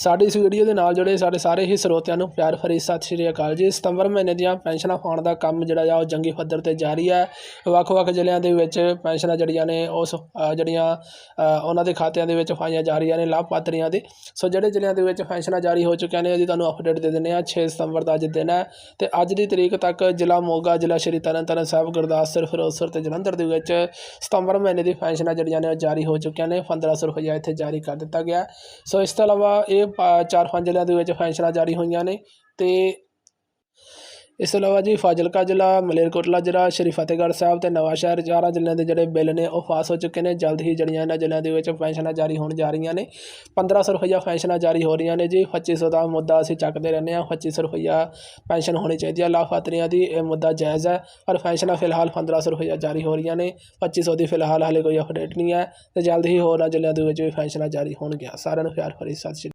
ਸਾਡੀ ਇਸ ਵੀਡੀਓ ਦੇ ਨਾਲ ਜੁੜੇ ਸਾਡੇ ਸਾਰੇ ਹੀ ਸਰੋਤਿਆਂ ਨੂੰ ਪਿਆਰ ਭਰੀ ਸਤਿ ਸ਼੍ਰੀ ਅਕਾਲ ਜੀ। ਸਤੰਬਰ ਮਹੀਨੇ ਦੀਆਂ ਪੈਨਸ਼ਨਾਂ ਪਾਉਣ ਦਾ ਕੰਮ ਜਿਹੜਾ ਆ ਉਹ ਜੰਗੀ ਪੱਧਰ ਤੇ ਜਾਰੀ ਹੈ ਵੱਖ-ਵੱਖ ਜ਼ਿਲ੍ਹਿਆਂ ਦੇ ਵਿੱਚ ਪੈਨਸ਼ਨਾਂ ਜਿਹੜੀਆਂ ਨੇ ਉਸ ਅ, ਜਿਹੜੀਆਂ ਉਹਨਾਂ ਦੇ ਖਾਤਿਆਂ ਦੇ ਵਿੱਚ ਪਾਈਆਂ ਜਾ ਰਹੀਆਂ ਨੇ ਲਾਭਪਾਤਰੀਆਂ ਦੇ। ਸੋ ਜਿਹੜੇ ਜ਼ਿਲ੍ਹਿਆਂ ਦੇ ਵਿੱਚ ਪੈਨਸ਼ਨਾਂ ਜਾਰੀ ਹੋ ਚੁੱਕੀਆਂ ਨੇ ਉਹਦੀ ਤੁਹਾਨੂੰ ਅਪਡੇਟ ਦੇ ਦਿੰਦੇ ਆ 6 ਸਤੰਬਰ ਦਾ ਅੱਜ ਦਿਨ ਹੈ ਤੇ ਅੱਜ ਦੀ ਤਰੀਕ ਤੱਕ ਜ਼ਿਲ੍ਹਾ ਮੋਗਾ ਜ਼ਿਲ੍ਹਾ ਸ਼੍ਰੀ ਤਰਨਤਾਰਨ ਸਾਹਿਬ ਗੁਰਦਾਸਪੁਰ ਫਿਰੋਜ਼ਪੁਰ ਤੇ ਜਲੰਧਰ ਦੇ ਵਿੱਚ ਸਤੰਬਰ ਮਹੀਨੇ ਦੀ ਪੈਨਸ਼ਨਾਂ ਜਿਹੜੀਆਂ ਨੇ ਉਹ ਜਾਰੀ ਹੋ ਚੁੱਕੀਆਂ ਨੇ। 1500 ਰੁਪਇਆ ਇੱਥੇ ਜਾਰੀ ਕਰ ਦਿੱਤਾ ਗਿਆ। ਸੋ ਇਸ ਤੋਂ ਇਲਾਵਾ ਇਹ ਚਾਰ ਪੰਜ ਜ਼ਿਲ੍ਹਿਆਂ ਦੇ ਵਿੱਚ ਪੈਨਸ਼ਨਾਂ ਜਾਰੀ ਹੋਈਆਂ ਨੇ ਤੇ ਇਸ ਤੋਂ ਇਲਾਵਾ ਜੀ ਫਾਜ਼ਿਲਕਾ ਜ਼ਿਲ੍ਹਾ, ਮਲੇਰਕੋਟਲਾ ਜ਼ਿਲ੍ਹਾ, ਸ਼੍ਰੀ ਫਤਿਹਗੜ੍ਹ ਸਾਹਿਬ ਤੇ ਨਵਾਂਸ਼ਹਿਰ ਚਾਰਾਂ ਜ਼ਿਲ੍ਹਿਆਂ ਦੇ ਜਿਹੜੇ ਬਿੱਲ ਨੇ ਉਹ ਪਾਸ ਹੋ ਚੁੱਕੇ ਨੇ। ਜਲਦ ਹੀ ਜਿਹੜੀਆਂ ਇਹਨਾਂ ਜ਼ਿਲ੍ਹਿਆਂ ਦੇ ਵਿੱਚ ਪੈਨਸ਼ਨਾਂ ਜਾਰੀ ਹੋਣ ਜਾ ਰਹੀਆਂ ਨੇ। 1500 ਰੁਪਈਆ ਪੈਨਸ਼ਨਾਂ ਜਾਰੀ ਹੋ ਰਹੀਆਂ ਨੇ ਜੀ। 2500 ਦਾ ਮੁੱਦਾ ਅਸੀਂ ਚੱਕਦੇ ਰਹਿੰਦੇ ਹਾਂ। 2500 ਰੁਪਈਆ ਪੈਨਸ਼ਨ ਹੋਣੀ ਚਾਹੀਦੀ ਹੈ। ਲਾਭਪਾਤਰੀਆਂ ਦੀ ਇਹ ਮੁੱਦਾ ਜਾਇਜ਼ ਹੈ। ਪਰ ਪੈਨਸ਼ਨਾਂ ਫਿਲਹਾਲ 1500 ਰੁਪਈਆ ਜਾਰੀ ਹੋ ਰਹੀਆਂ ਨੇ। 2500 ਦੀ ਫਿਲਹਾਲ ਹਾਲੇ ਕੋਈ ਅਪਡੇਟ ਨਹੀਂ ਹੈ ਤੇ ਜਲਦ ਹੀ ਹੋਰਾਂ ਜ਼ਿਲ੍ਹਿਆਂ ਦੇ ਵਿੱਚ ਵੀ ਪੈਨਸ਼ਨਾਂ ਜਾਰੀ ਹੋਣਗੀਆਂ ਸਾਰਿਆਂ ਨੂੰ ਪਿਆਰ ਭਰੀ ਸਤਿ ਸ਼੍ਰੀ